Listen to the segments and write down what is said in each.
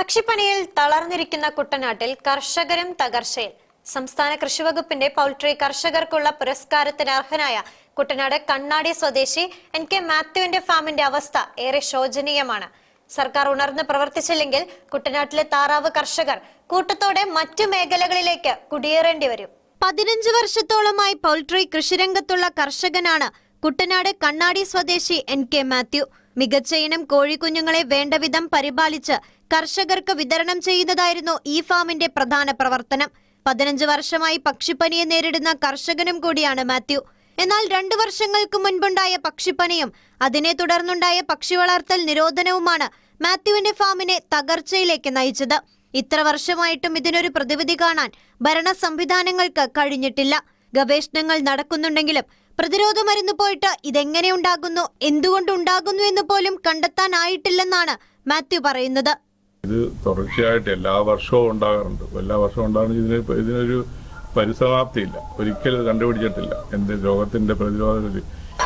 പക്ഷിപ്പനിയിൽ തളർന്നിരിക്കുന്ന കുട്ടനാട്ടിൽ കർഷകരും തകർച്ചയിൽ. സംസ്ഥാന കൃഷിവകുപ്പിന്റെ പൗൾട്രി കർഷകർക്കുള്ള പുരസ്കാരത്തിന് അർഹനായ കുട്ടനാട് കണ്ണാടി സ്വദേശി എൻ കെ മാത്യുവിന്റെ ഫാമിന്റെ അവസ്ഥ ഏറെ ശോചനീയമാണ്. സർക്കാർ ഉണർന്ന് പ്രവർത്തിച്ചില്ലെങ്കിൽ കുട്ടനാട്ടിലെ താറാവ് കർഷകർ കൂട്ടത്തോടെ മറ്റു മേഖലകളിലേക്ക് കുടിയേറേണ്ടി വരും. പതിനഞ്ച് വർഷത്തോളമായി പൗൾട്രി കൃഷിരംഗത്തുള്ള കർഷകനാണ് കുട്ടനാട് കണ്ണാടി സ്വദേശി എൻ കെ മാത്യു. മികച്ച ഇനം കോഴിക്കുഞ്ഞുങ്ങളെ വേണ്ടവിധം പരിപാലിച്ച് കർഷകർക്ക് വിതരണം ചെയ്യുന്നതായിരുന്നു ഈ ഫാമിന്റെ പ്രധാന പ്രവർത്തനം. പതിനഞ്ച് വർഷമായി പക്ഷിപ്പനിയെ നേരിടുന്ന കർഷകനും കൂടിയാണ് മാത്യു. എന്നാൽ രണ്ടു വർഷങ്ങൾക്ക് മുൻപുണ്ടായ പക്ഷിപ്പനിയും അതിനെ തുടർന്നുണ്ടായ പക്ഷി വളർത്തൽ നിരോധനവുമാണ് മാത്യുവിന്റെ ഫാമിനെ തകർച്ചയിലേക്ക് നയിച്ചത്. ഇത്ര വർഷമായിട്ടും ഇതിനൊരു പ്രതിവിധി കാണാൻ ഭരണ സംവിധാനങ്ങൾക്ക് കഴിഞ്ഞിട്ടില്ല. ഗവേഷണങ്ങൾ നടക്കുന്നുണ്ടെങ്കിലും പ്രതിരോധ മരുന്ന് പോയിട്ട് ഇതെങ്ങനെ ഉണ്ടാകുന്നു? എന്തുകൊണ്ട് ഉണ്ടാകുന്നു എന്ന് പോലും കണ്ടെത്താനായിട്ടില്ലെന്നാണ് മാത്യു പറയുന്നത്. ഇത് തുടർച്ചയായിട്ട് എല്ലാ വർഷവും ഉണ്ടാകാറുണ്ട്. എല്ലാ വർഷവും ഉണ്ടാകുന്ന ഇതിന് ഇതിനൊരു പരിസമാപ്തിയില്ല. ഒരിക്കലും കണ്ടുപിടിച്ചിട്ടില്ല. എന്ത് രോഗത്തിന്റെ പ്രതിരോധത്തിൽ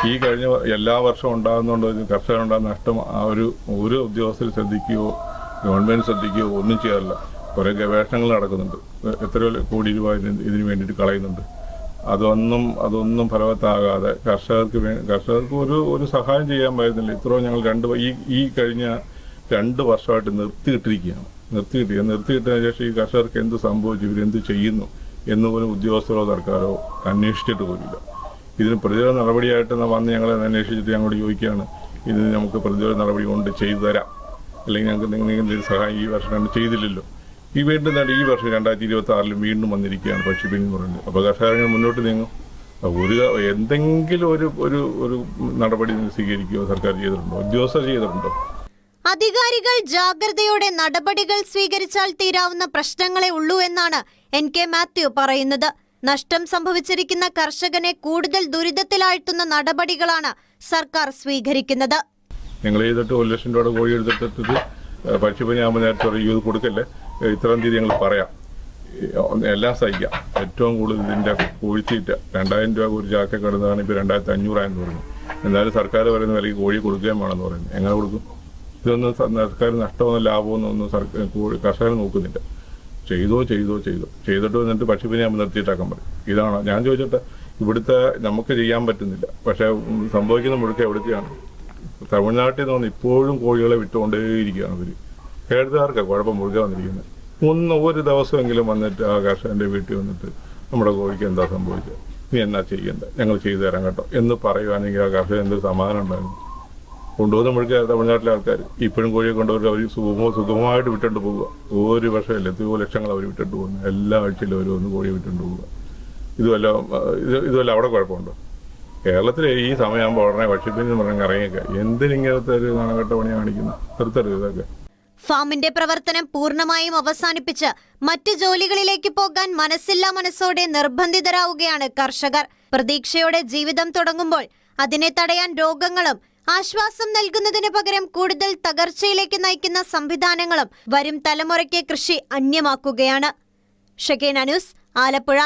ഈ കഴിഞ്ഞ എല്ലാ വർഷവും ഉണ്ടാകുന്നതുകൊണ്ട് കർഷകരുണ്ടാകുന്ന നഷ്ടം ആ ഒരു ഒരു ഉദ്യോഗസ്ഥർ ശ്രദ്ധിക്കുകയോ ഗവൺമെന്റ് ശ്രദ്ധിക്കുകയോ ഒന്നും ചെയ്യാറില്ല. കുറെ ഗവേഷണങ്ങൾ നടക്കുന്നുണ്ട്. എത്ര കോടി രൂപ ഇതിന് വേണ്ടിയിട്ട് കളയുന്നുണ്ട്. അതൊന്നും അതൊന്നും ഫലവത്താകാതെ കർഷകർക്ക് കർഷകർക്ക് ഒരു ഒരു സഹായം ചെയ്യാൻ പറ്റുന്നില്ല ഇത്രയും ഞങ്ങൾ രണ്ട് ഈ ഈ കഴിഞ്ഞ രണ്ട് വർഷമായിട്ട് നിർത്തിയിട്ടിരിക്കുകയാണ്. നിർത്തിയിട്ടിരിക്കുക. നിർത്തിയിട്ടതിന് ശേഷം ഈ കർഷകർക്ക് എന്ത് സംഭവിച്ചു? ഇവരെന്ത് ചെയ്യുന്നു? എന്ന് പോലും ഉദ്യോഗസ്ഥരോ സർക്കാരോ അന്വേഷിച്ചിട്ട് പോലില്ല ഇതിന് പ്രതിരോധ നടപടിയായിട്ട് വന്ന് ഞങ്ങളെ അന്വേഷിച്ചിട്ട് ഞങ്ങളോട് ചോദിക്കുകയാണ് ഇത് നമുക്ക് പ്രതിരോധ നടപടി കൊണ്ട് ചെയ്തു തരാം. അല്ലെങ്കിൽ ഞങ്ങൾക്ക് നിങ്ങൾ സഹായം ഈ വർഷം ചെയ്തില്ലല്ലോ. ഈ വീണ്ടും ഈ വർഷം രണ്ടായിരത്തി ഇരുപത്തി ആറിലും വീണ്ടും വന്നിരിക്കുകയാണ് പക്ഷിപ്പനി എന്ന് പറയുന്നത്. അപ്പോൾ കർഷകർ മുന്നോട്ട് നീങ്ങും. ഒരു എന്തെങ്കിലും ഒരു ഒരു ഒരു നടപടി സ്വീകരിക്കുകയോ സർക്കാർ ചെയ്തിട്ടുണ്ടോ? ഉദ്യോഗസ്ഥർ ചെയ്തിട്ടുണ്ടോ? അധികാരികൾ ജാഗ്രതയോടെ നടപടികൾ സ്വീകരിച്ചാൽ തീരാവുന്ന പ്രശ്നങ്ങളെ ഉള്ളൂ എന്നാണ് എൻ കെ മാത്യു പറയുന്നത്. നഷ്ടം സംഭവിച്ചിരിക്കുന്ന കർഷകനെ കൂടുതൽ ദുരിതത്തിലാഴ്ത്തുന്ന നടപടികളാണ് സർക്കാർ സ്വീകരിക്കുന്നത്. നിങ്ങൾ ചെയ്തിട്ട് ഒരു ലക്ഷം രൂപയുടെ കോഴി എടുത്തിട്ട് പക്ഷിപ്പനി ആകുമ്പോൾ നേരത്തെ ഇത് കൊടുക്കല്ലേ? ഇത്രയും തീയതി ഞങ്ങൾ പറയാം. എല്ലാ സഹിക്കാം. ഏറ്റവും കൂടുതൽ ഇതിന്റെ കോഴിത്തീറ്റ രണ്ടായിരം രൂപ ഒരു ചാക്ക കിടന്നതാണ് ഇപ്പോൾ രണ്ടായിരത്തി അഞ്ഞൂറായെന്ന് പറഞ്ഞു എന്നാലും സർക്കാർ പറയുന്ന വിലയ്ക്ക് കോഴി കൊടുക്കുകയും വേണമെന്ന് പറയുന്നത്. എങ്ങനെ കൊടുക്കും? ഇതൊന്നും സർക്കാർ നഷ്ടമോ ലാഭമൊന്നും ഒന്നും സർക്കാർ കോഴി കർഷകർ നോക്കുന്നില്ല. ചെയ്തോ ചെയ്തോ ചെയ്തോ. ചെയ്തിട്ട് വന്നിട്ട് പക്ഷിപ്പനി നമ്മൾ നിർത്തിയിട്ടാക്കാൻ പറയും. ഇതാണ് ഞാൻ ചോദിച്ചിട്ട് ഇവിടുത്തെ നമുക്ക് ചെയ്യാൻ പറ്റുന്നില്ല. പക്ഷേ സംഭവിക്കുന്ന മുഴുക്ക എവിടുത്തെയാണ്? തമിഴ്നാട്ടിൽ നിന്ന് ഇപ്പോഴും കോഴികളെ വിട്ടുകൊണ്ടേയിരിക്കുകയാണ് ഇവർ. കേരളക്കാർക്കാണ് കുഴപ്പം മുഴുകെ വന്നിരിക്കുന്നത്. ഒന്ന് ഒരു ദിവസമെങ്കിലും വന്നിട്ട് ആ കർഷകന്റെ വീട്ടിൽ വന്നിട്ട് നമ്മുടെ കോഴിക്ക് എന്താ സംഭവിച്ചത്? നീ എന്നാ ചെയ്യേണ്ടത് ഞങ്ങൾ ചെയ്തു തരാം കേട്ടോ. എന്ന് പറയുവാണെങ്കിൽ ആ കർഷകൻ എന്ത് സമാധാനം ഉണ്ടായിരുന്നു. കൊണ്ടുപോകുന്ന മുഴുക്കെ തമിഴ്നാട്ടിലെ ആൾക്കാർ ഇപ്പോഴും കോഴിയെ കൊണ്ടുപോയി അവർ സുഖമോ സുഖമായിട്ട് വിട്ടിട്ട് പോവുക. ഒരു വർഷമല്ല എത്രയോ ലക്ഷങ്ങൾ അവർ വിട്ടിട്ട് പോകുന്നു. എല്ലാ ആഴ്ചയിലും ഒന്ന് കോഴിയെ വിട്ടിട്ട് പോവുക. ഇതുമല്ല ഇത് ഇതുമല്ല അവിടെ കുഴപ്പമുണ്ടോ? കേരളത്തിലെ ഈ സമയമാകുമ്പോൾ ഉടനെ പക്ഷിപ്പനി പറഞ്ഞ് ഇറങ്ങിയൊക്കെ എന്തിനിങ്ങനത്തെ ഒരു നാണകെട്ട പണി കാണിക്കുന്നു നിർത്തരുത് ഇതൊക്കെ. ഫാമിന്റെ പ്രവർത്തനം പൂർണമായും അവസാനിപ്പിച്ച് മറ്റ് ജോലികളിലേക്ക് പോകാൻ മനസ്സില്ലാ മനസ്സോടെ നിർബന്ധിതരാവുകയാണ് കർഷകർ. പ്രതീക്ഷയോടെ ജീവിതം തുടങ്ങുമ്പോൾ അതിനെ തടയാൻ രോഗങ്ങളും ആശ്വാസം നൽകുന്നതിന് പകരം കൂടുതൽ തകർച്ചയിലേക്ക് നയിക്കുന്ന സംവിധാനങ്ങളും വരും തലമുറയ്ക്ക് കൃഷി അന്യമാക്കുകയാണ്. ഷെക്കേന ന്യൂസ് ആലപ്പുഴ.